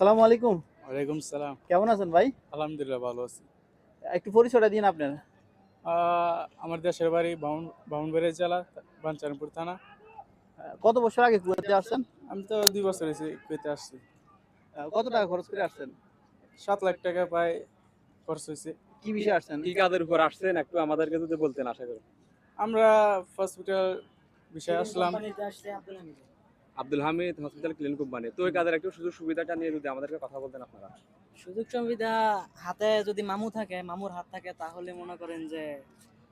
সালামু আলাইকুম। ওয়ালাইকুম সালাম। কেমন আছেন ভাই? আলহামদুলিল্লাহ ভালো আছি। একটু পরিচয়টা দিন আপনার। আমার দেশের বাড়ি বাউন বাউনবাড়ি জেলা বাঞ্চারপুর থানা। কত বছর আগে কুয়েতে আসছেন? আমি তো দুই বছর হয়েছে কুয়েতে আসছি। কত টাকা খরচ করে আসছেন? সাত লাখ টাকা প্রায় খরচ হয়েছে। কি বিষয়ে আসছেন? কি কাজের উপর আসছেন? একটু আমাদেরকে যদি বলতেন আশা করি। আমরা হসপিটাল বিষয়ে আসলাম। Abdul Hamid hospital clean company. তো ওই কাজের একটু সুযোগ সুবিধাটা নিয়ে যদি আমাদেরকে কথা বলতেন আপনারা। সুযোগ সুবিধা হাতে যদি মামু থাকে মামুর হাত থাকে তাহলে মনে করেন যে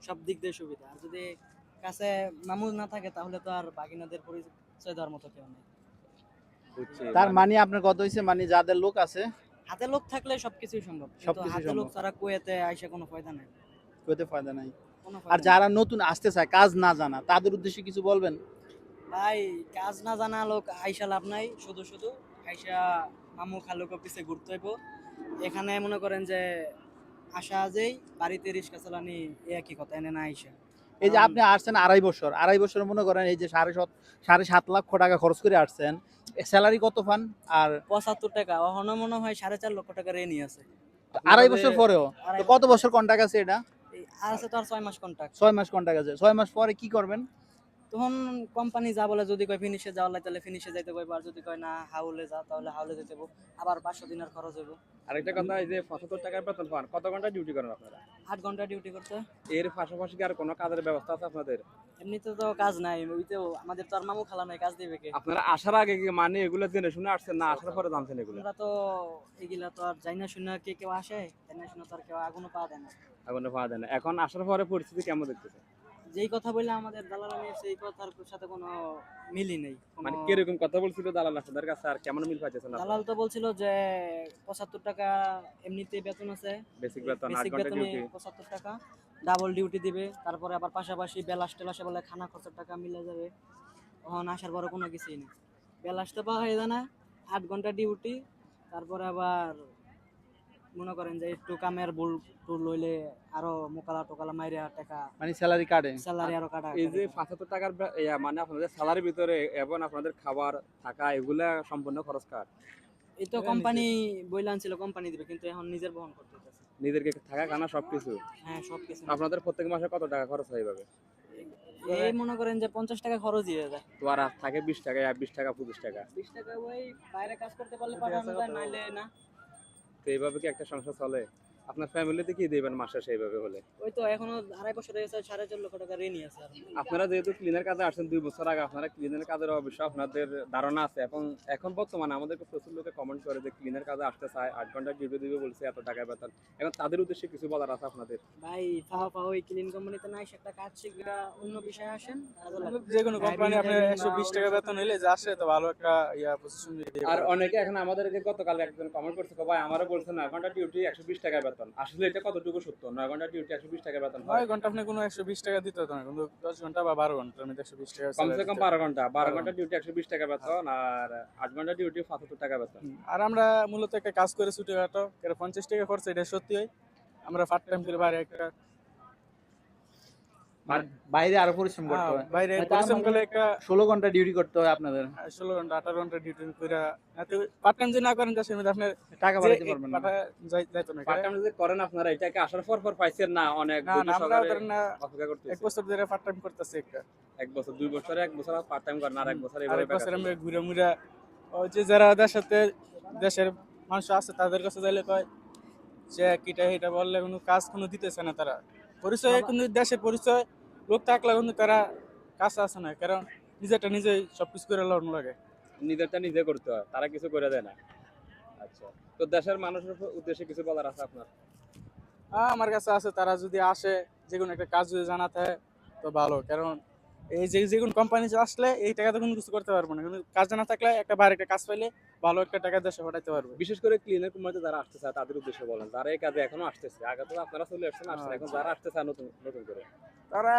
সব দিক দিয়ে সুবিধা। আর যদি কাছে মামু না থাকে তাহলে তো আর বাগিনাদের পরিচয় দেওয়ার মতো কেউ নেই। তার মানে আপনার কত হয়েছে মানে যাদের লোক আছে হাতে লোক থাকলে সবকিছুই সম্ভব। কিন্তু হাতে লোক। ছাড়া কুয়েতে আইসা কোনো ফায়দা নেই। কুয়েতে ফায়দা নাই। আর যারা নতুন আসতে চায় কাজ না জানা তাদের উদ্দেশ্যে কিছু বলবেন? ভাই কাজ না জানা লোক আইসা লাভ নাই। শুধু শুধু আইসা মামু খালুক অফিসে ঘুরতে হইব। এখানে মনে করেন যে আসা যেই বাড়িতে রিক্সা চালানি এ একই কথা এনে না আইসা। এই যে আপনি আসছেন আড়াই বছর আড়াই বছর মনে করেন এই যে সাড়ে সাত সাড়ে সাত লক্ষ টাকা খরচ করে আসছেন স্যালারি কত পান? আর পঁচাত্তর টাকা ওখানে মনে হয় সাড়ে চার লক্ষ টাকা রেনি আছে। আড়াই বছর পরেও? কত বছর কন্ট্রাক্ট আছে এটা? আর আছে তো আর ছয় মাস কন্ট্রাক্ট ছয় মাস কন্ট্রাক্ট আছে। ছয় মাস পরে কি করবেন? তখন কোম্পানি যা বলে যদি কয় ফিনিশে যাওয়া লাগে তাহলে ফিনিশে যাইতে কইব আর যদি কয় না হাউলে যা তাহলে হাউলে যেতে হইব। আবার পাঁচশো দিনের খরচ হইব। আরেকটা কথা এই যে পঁচাত্তর টাকার বেতন পান কত ঘণ্টা ডিউটি করেন আপনারা? আট ঘণ্টা ডিউটি করতে। এর পাশাপাশি কি আর কোনো কাজের ব্যবস্থা আছে আপনাদের? এমনিতে তো কাজ নাই ওইতেও আমাদের তো আর মামু খালা নাই কাজ দিবে কে? আপনারা আসার আগে কি মানে এগুলো জেনে শুনে আসছেন না আসার পরে জানছেন এগুলো? আমরা তো এগুলা তো আর যাই না শুনে কে কেউ আসে? যাই না শুনে তো আর কেউ আগুনও পাওয়া দেয় না। এখন পাওয়া যায় না। এখন আসার পরে পরিস্থিতি কেমন দেখতেছে? যেই কথা বললে আমাদের দালাল নিয়ে সেই কথার সাথে কোনো মিলই নেই মানে কীরকম কথা বলছিল দালাল আপনাদের কাছে আর কেমন মিল পাইতেছেন দালাল তো বলছিল যে পঁচাত্তর টাকা এমনিতেই বেতন আছে বেসিক বেতন বেসিক পঁচাত্তর টাকা ডাবল ডিউটি দিবে তারপরে আবার পাশাপাশি বেলাস টেলাসে বলে খানা খরচের টাকা মিলে যাবে তখন আসার পরে কোনো কিছুই নেই। বেলাস তো পাওয়া যায় না আট ঘণ্টা ডিউটি তারপরে আবার মনে করেন যে একটু কামের বুল টুল লইলে আরও মোকালা টোকালা মাইরে টাকা মানে স্যালারি কাটে। স্যালারি আরও কাটা এই যে পাঁচাত্তর টাকার মানে আপনাদের স্যালারির ভিতরে এবং আপনাদের খাবার থাকা এগুলা সম্পূর্ণ খরচ কার এই তো কোম্পানি বইলে আনছিল কোম্পানি দিবে কিন্তু এখন নিজের বহন করতে হইতাছে। নিজেদেরকে থাকা খানা সবকিছু? হ্যাঁ সব কিছু আপনাদের প্রত্যেক মাসে কত টাকা খরচ হয়ে যাবে এই মনে করেন যে পঞ্চাশ টাকা খরচ দিয়ে যায়। তো আর থাকে বিশ টাকা বিশ টাকা পঁচিশ টাকা। বিশ টাকা ওই বাইরে কাজ করতে পারলে পাঠানো যায় নাইলে না। তো এইভাবে কি একটা সংসার চলে? আপনার ফ্যামিলিতে কি দেবেন মাসে সেইভাবে হলে? ওই তো এখনও আড়াই বছর হয়েছে সাড়ে চার লক্ষ টাকা ঋণই আছে আপনারা যেহেতু ক্লিনার কাজে আসছেন দুই বছর আগে আপনারা ক্লিনার কাজের অবশ্যই আপনাদের ধারণা আছে। এবং এখন বর্তমানে আমাদেরকে প্রচুর লোকে কমেন্ট করে যে ক্লিনার কাজে আসতে চায় আট ঘণ্টা ডিউটি দিবে বলছে এত টাকা বেতন। এখন তাদের উদ্দেশ্যে কিছু বলার আছে আপনাদের? ভাই ফাওয়া ফাওয়া ওই ক্লিন কোম্পানিতে নাই একটা কাজ শিখরা অন্য বিষয়ে আসেন কাজে যে কোনো কোম্পানি Driving, আপনার একশো বিশ টাকা বেতন হইলে যে আসে তো ভালো একটা ইয়া পজিশন আর অনেকে এখন আমাদেরকে গতকাল একজন কমেন্ট করছে ভাই আমারও বলছে নয় ঘণ্টা ডিউটি একশো বিশ টাকা বেতন। আসলে এটা কতটুকু সত্য? নয় ঘণ্টা ডিউটি একশো বিশ টাকা বেতন নয় ঘণ্টা আপনি কোনো একশো বিশ টাকা দিতে হতো না কিন্তু দশ ঘণ্টা বা বারো ঘণ্টা আমি একশো বিশ টাকা কমসে কম বারো ঘণ্টা। বারো ঘণ্টা ডিউটি একশো বিশ টাকা বেতন আর আট ঘণ্টা ডিউটি পঁচাত্তর টাকা বেতন। আর আমরা মূলত একটা কাজ করে ছুটি কাটো এটা পঞ্চাশ টাকা খরচ এটা সত্যি হয়। আমরা পার্ট টাইম করে বাইরে একটা বাইরে আরও পরিশ্রম করতে হ্যাঁ, হয় বাইরে মানে পরিশ্রম করলে একটা ষোলো ঘণ্টা ডিউটি করতে হয় আপনাদের। ষোলো ঘণ্টা আঠারো ঘণ্টা ডিউটি করে পার্ট টাইম যদি না করেন তার মধ্যে আপনার টাকা বাড়াতে পারবেন না। যাইতো না পার্ট টাইম যদি করেন আপনারা এটাকে আসার পর পর পাইছেন না অনেক আমরা ধরেন না এক বছর ধরে পার্ট টাইম করতেছি একটা। এক বছর দুই বছরে এক বছর পার্ট টাইম করেন আর এক বছর আর এক বছর আমরা ঘুরে ওই যে যারা দেশের দেশের মানুষ আছে তাদের কাছে যাইলে কয় যে কিটা এটা বললে কোনো কাজ কোনো দিতেছে না তারা। পরিচয় কিন্তু দেশের পরিচয় লোক থাকলে কিন্তু তারা কাজ আছে না কারণ নিজেরটা নিজেই সব কিছু করে লড়ন লাগে। নিজেরটা নিজে করতে হয় তারা কিছু করে দেয় না। আচ্ছা তো দেশের মানুষের উদ্দেশ্যে কিছু বলার আছে আপনার? আমার কাছে আছে তারা যদি আসে যে কোনো একটা কাজ যদি জানাতে থাকে তো ভালো কারণ এই যে যে কোনো কোম্পানি আসলে এই টাকাতে কোনো কিছু করতে পারব না। কিন্তু কাজ জানা থাকলে একটা বাইরে একটা কাজ পাইলে ভালো একটা টাকা দেশে পাঠাইতে পারবে। বিশেষ করে ক্লিনার কোম্পানিতে যারা আসতে চায় তাদের উদ্দেশ্যে বলেন যারা এই কাজে এখনও আসতেছে। আগে তো আপনারা চলে আসছেন আসছেন এখন যারা আসতে চায় নতুন নতুন করে। তারা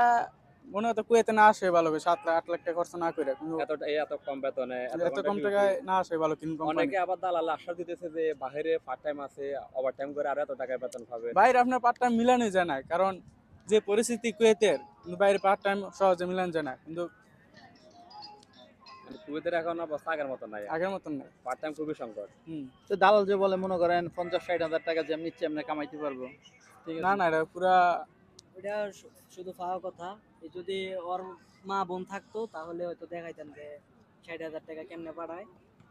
মনে হতো কুয়েতে না আসে ভালো হবে সাত লাখ আট লাখ টাকা খরচ না করে। এত এত কম বেতনে এত এত কম টাকায় না আসে ভালো কিন্তু অনেকে আবার দালাল আশ্বাস দিতেছে যে বাইরে পার্ট টাইম আছে ওভার টাইম করে আর এত টাকায় বেতন পাবে। বাইরে আপনার পার্ট টাইম মিলানো যায় না কারণ যে পরিস্থিতি কুয়েতের কিন্তু বাইরে পার্ট টাইম সহজে মিলানো যায় না কিন্তু কিন্তু কুয়েতের এখন অবস্থা আগের মতো নাই। আগের মতন নাই। পার্ট টাইম খুবই সংকট। হুম। তো দালাল যে বলে মনে করেন পঞ্চাশ ষাট হাজার টাকা যেমনি ইচ্ছে এমনি কামাইতে পারব। ঠিক না আছে? না এটা পুরা শুধু পাওয়া কথা। যদি ওর মা বোন থাকতো তাহলে হয়তো দেখাইতেন যে ষাট হাজার টাকা কেমনে পাঠায়।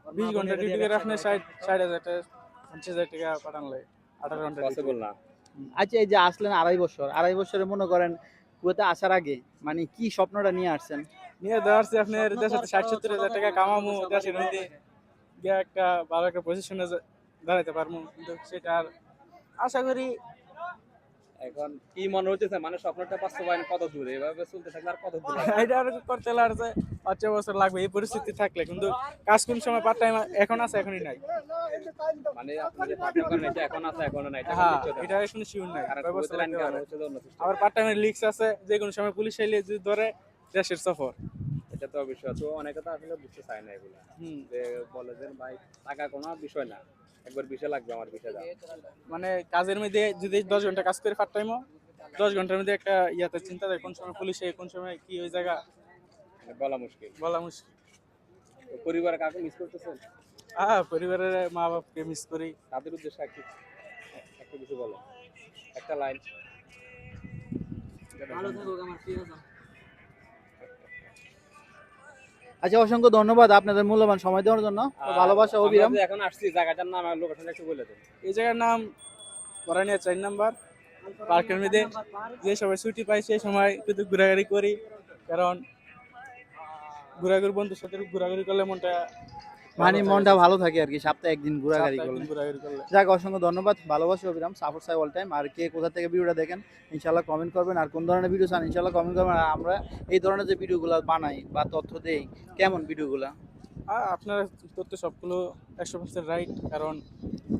বিশ ঘণ্টা ডিউটি করে ষাট ষাট হাজার টাকা পঞ্চাশ হাজার টাকা পাঠান লাগে আঠারো ঘণ্টা পসিবল না। আচ্ছা এই যে আসলেন আড়াই বছর আড়াই বছরে মনে করেন কুয়েতে আসার আগে মানে কি স্বপ্নটা নিয়ে আসছেন? নিয়ে আসছি আপনার দেশে ষাট সত্তর হাজার টাকা কামামু দেশের মধ্যে গিয়ে একটা ভালো একটা পজিশনে দাঁড়াইতে পারব কিন্তু সেটা আর আশা করি এখন কি মনে হচ্ছে মানে স্বপ্নটা বাস্তবায়ন কত দূরে? এভাবে চলতে থাকলে আর কত দূরে? এটা আর করতে লাগছে পাঁচ বছর লাগবে এই পরিস্থিতি থাকলে। কিন্তু কাজ কোন সময় পার্ট টাইম এখন আছে এখনই নাই। মানে আপনি যে পার্ট টাইম করেন এটা এখন আছে এখনও নাই? হ্যাঁ এটা এখন শিওর নাই। যে। আবার পার্ট টাইমের লিক্স আছে যে কোনো সময় পুলিশ এলে যদি ধরে দেশের সফর। এটা তো বিষয় তো অনেকে তো আসলে বুঝতে চায় না এগুলা। হুম। যে বলে যে ভাই টাকা কোনো বিষয় না। একবার বিষয় লাগবে আমার বিষয় দাও মানে কাজের মধ্যে যদি দশ ঘণ্টা কাজ করে পার্ট টাইমও দশ ঘণ্টার মধ্যে একটা ইয়াতে চিন্তা দেয় কোন সময় পুলিশে কোন সময় কি ওই জায়গা? মানে বলা মুশকিল। বলা মুশকিল। পরিবারে কাকে মিস করতেছেন? হ্যাঁ পরিবারের মা বাপকে মিস করি। তাদের উদ্দেশ্যে একটু একটু কিছু বলো একটা লাইন ভালো থাকুক আমার প্রিয়জন। আচ্ছা অসংখ্য ধন্যবাদ আপনাদের মূল্যবান সময় দেওয়ার জন্য। ভালোবাসা অবিরাম। এখন আসছি জায়গাটার নাম লোকেশন একটু বলে দেন। এই জায়গার নাম করানিয়া চার নাম্বার। পার্কের মধ্যে যে সময় ছুটি পাই সেই সময় কিন্তু ঘোরাঘুরি করি। কারণ ঘোরাঘুরি বন্ধুর সাথে ঘোরাঘুরি করলে মনটা মানে মনটা ভালো থাকে আর কি সপ্তাহে একদিন ঘোরাঘুরি করলে। যাক অসংখ্য ধন্যবাদ ভালোবাসি অবিরাম সাপোর্ট সাই অল টাইম আর কে কোথা থেকে ভিডিওটা দেখেন ইনশাল্লাহ কমেন্ট করবেন। আর কোন ধরনের ভিডিও চান ইনশাল্লাহ কমেন্ট করবেন। আর আমরা এই ধরনের যে ভিডিওগুলো বানাই বা তথ্য দেই কেমন ভিডিওগুলো আর আপনার তথ্য সবগুলো একশো পার্সেন্ট রাইট কারণ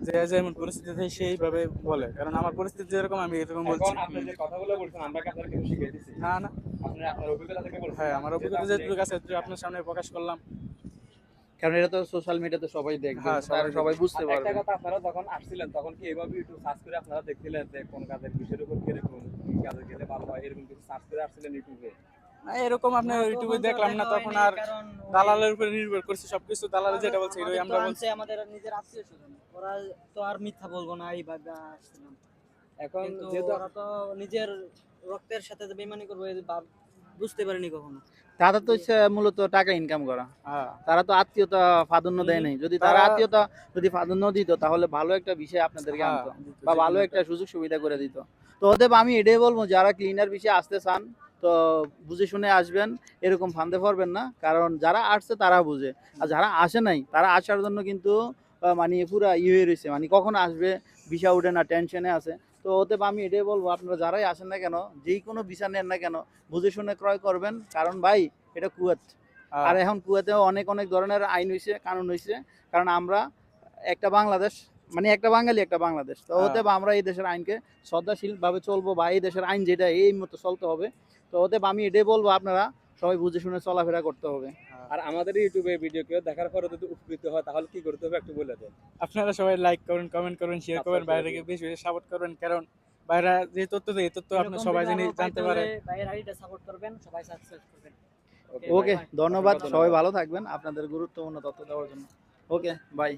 যে যেমন পরিস্থিতিতে সেইভাবে বলে। কারণ আমার পরিস্থিতি যেরকম আমি এরকম বলছি। এখন আপনি যে কথাগুলো বলছেন আমরা কি আপনার শিখিয়ে দিছি? না না। আপনি আপনার অভিজ্ঞতা থেকে বলছেন হ্যাঁ আমার অভিজ্ঞতা যেটুকু আছে আপনার সামনে প্রকাশ করলাম। কারণ এটা তো সোশ্যাল মিডিয়াতে সবাই দেখবে হ্যাঁ, সবাই তারা সবাই বুঝতে পারবে একটা কথা আপনারা যখন আসছিলেন তখন কি এইভাবে ইউটিউব সার্চ করে আপনারা দেখছিলেন যে কোন কাজের বিষয়ের উপর কীরকম কি কাজে গেলে ভালো হয় এরকম কিছু সার্চ করে আসছিলেন ইউটিউবে না এরকম আপনার ইউটিউবে দেখলাম না তখন আর দালালের উপরে নির্ভর করছে সবকিছু দালাল যেটা বলছে এটাই আমরা বলছি। আমাদের নিজের আত্মীয় স্বজন। ওরা তো আর মিথ্যা বলব না এইভাবে আসছিলাম এখন যেহেতু ওরা তো নিজের রক্তের সাথে বেমানি করব এই বুঝতে পারিনি কখনো। তারা তো মূলত টাকা ইনকাম করা। হ্যাঁ। তারা তো আত্মীয়তা প্রাধান্য দেয় নাই। যদি তারা আত্মীয়তা যদি প্রাধান্য দিত তাহলে ভালো একটা বিষয় আপনাদেরকে হ্যাঁ, আনতো বা ভালো একটা সুযোগ সুবিধা করে দিত। তো অতএব আমি এটাই বলব যারা ক্লিনার বিষয়ে আসতে চান তো বুঝে শুনে আসবেন এরকম ফান্দে পড়বেন না। কারণ যারা আসছে তারা বুঝে। আর যারা আসে নাই তারা আসার জন্য কিন্তু মানে পুরা ইয়ে হয়ে রয়েছে। মানে কখন আসবে ভিসা উঠে না টেনশনে আছে। তো অতএব আমি এটাই বলব আপনারা যারাই আসেন না কেন যেই কোনো ভিসা নেন না কেন বুঝে শুনে ক্রয় করবেন কারণ ভাই এটা কুয়াত। হ্যাঁ, আর এখন কুয়েতেও অনেক অনেক ধরনের আইন হয়েছে কানুন হয়েছে কারণ আমরা একটা বাংলাদেশ মানে একটা বাঙালি একটা বাংলাদেশ। তো হ্যাঁ। অতএব আমরা এই দেশের আইনকে শ্রদ্ধাশীল ভাবে চলবো বা এই দেশের আইন যেটা এই মতো চলতে হবে। তো অতএব আমি এটাই বলব আপনারা সবাই বুঝে শুনে চলাফেরা করতে হবে। আর আমাদের ইউটিউবে ভিডিও কেউ দেখার পরে যদি উপকৃত হয় তাহলে কি করতে হবে একটু বলে দেন। আপনারা সবাই লাইক করবেন কমেন্ট করবেন শেয়ার করবেন বাইরে বেশি বেশি সাপোর্ট করবেন। কারণ বাইরে যে তথ্য দেয় এই তথ্য আপনার সবাই জানি জানতে পারে বাইরের আইডিটা সাপোর্ট করবেন সবাই সাবস্ক্রাইব করবেন। ওকে ধন্যবাদ সবাই ভালো থাকবেন। আপনাদের গুরুত্বপূর্ণ তথ্য দেওয়ার জন্য। Okay bye